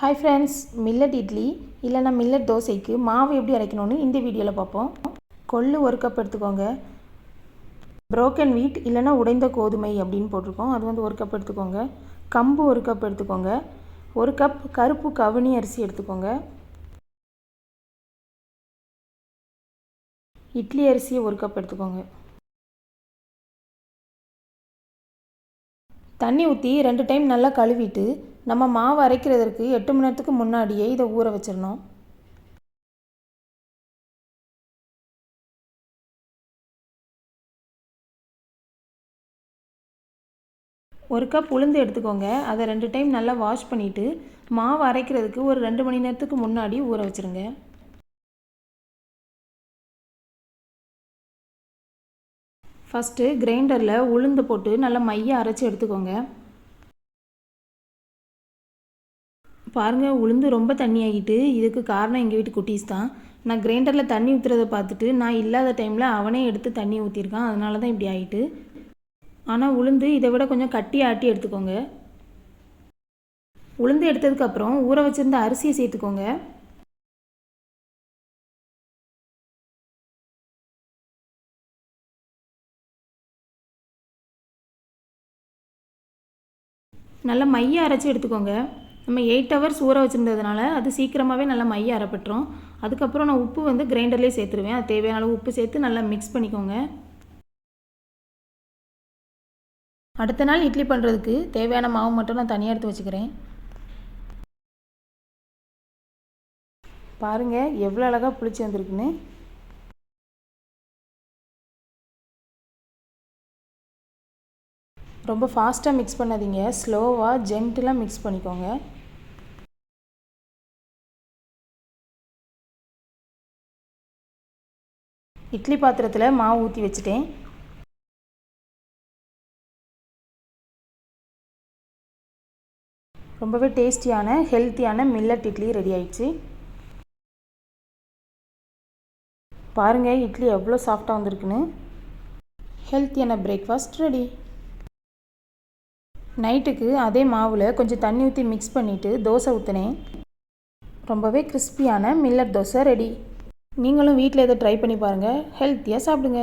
Hi friends millet idli இல்லைனா millet தோசைக்கு மாவு எப்படி அரைக்கணும்னு இந்த வீடியோவில் பார்ப்போம். கொள்ளு ஒரு கப் எடுத்துக்கோங்க. ப்ரோக்கன் வீட் இல்லைன்னா உடைந்த கோதுமை அப்படின்னு போட்டிருக்கோம். அது வந்து ஒரு கப் எடுத்துக்கோங்க. கம்பு ஒரு கப் எடுத்துக்கோங்க. ஒரு கப் கருப்பு கவுனி அரிசி எடுத்துக்கோங்க. இட்லி அரிசியை ஒரு கப் எடுத்துக்கோங்க. தண்ணி ஊற்றி ரெண்டு டைம் நல்லா கழுவிட்டு நம்ம மாவு அரைக்கிறதற்கு எட்டு மணி நேரத்துக்கு முன்னாடியே இதை ஊற வச்சிடணும். ஒரு கப் உளுந்து எடுத்துக்கோங்க. அதை ரெண்டு டைம் நல்லா வாஷ் பண்ணிவிட்டு மாவு அரைக்கிறதுக்கு ஒரு ரெண்டு மணி நேரத்துக்கு முன்னாடி ஊற வச்சுருங்க. ஃபஸ்ட்டு கிரைண்டரில் உளுந்து போட்டு நல்லா மைய அரைச்சி எடுத்துக்கோங்க. பாருங்கள் உளுந்து ரொம்ப தண்ணி ஆகிட்டு இதுக்கு காரணம் எங்கள் வீட்டு குட்டீஸ் தான். நான் கிரைண்டரில் தண்ணி ஊற்றுறதை பார்த்துட்டு நான் இல்லாத டைமில் அவனே எடுத்து தண்ணி ஊற்றிருக்கான் அதனால தான் இப்படி ஆகிட்டு ஆனால் உளுந்து இதை விட கொஞ்சம் கட்டி ஆட்டி எடுத்துக்கோங்க. உளுந்து எடுத்ததுக்கப்புறம் ஊற வச்சுருந்த அரிசியை சேர்த்துக்கோங்க. நல்லா மைய அரைச்சி எடுத்துக்கோங்க. நம்ம எயிட் ஹவர்ஸ் ஊற வச்சுருந்ததுனால அது சீக்கிரமாகவே நல்லா மைய அரைப்பட்டுரும். அதுக்கப்புறம் நான் உப்பு வந்து கிரைண்டர்லேயே சேர்த்துருவேன். அது தேவையான அளவு உப்பு சேர்த்து நல்லா மிக்ஸ் பண்ணிக்கோங்க. அடுத்த நாள் இட்லி பண்ணுறதுக்கு தேவையான மாவு மட்டும் நான் தனியாக எடுத்து வச்சுக்கிறேன். பாருங்கள் எவ்வளோ அழகாக புளிச்சு வந்திருக்குன்னு. ரொம்ப ஃபாஸ்ட்டாக மிக்ஸ் பண்ணாதீங்க. ஸ்லோவாக ஜென்டிலாக மிக்ஸ் பண்ணிக்கோங்க. இட்லி பாத்திரத்தில் மாவு ஊற்றி வச்சுட்டேன். ரொம்பவே டேஸ்டியான ஹெல்த்தியான மில்லட் இட்லி ரெடி ஆயிடுச்சு. பாருங்கள் இட்லி எவ்வளோ சாஃப்டாக வந்திருக்குன்னு. ஹெல்த்தியான பிரேக்ஃபாஸ்ட் ரெடி நைட்டுக்கு அதே மாவில் கொஞ்சம் தண்ணி ஊற்றி மிக்ஸ் பண்ணிவிட்டு தோசை ஊற்றினேன் ரொம்பவே கிறிஸ்பியான மில்லட் தோசை ரெடி நீங்களும் வீட்டில் இதை ட்ரை பண்ணி பாருங்கள் ஹெல்த்தியாக சாப்பிடுங்க.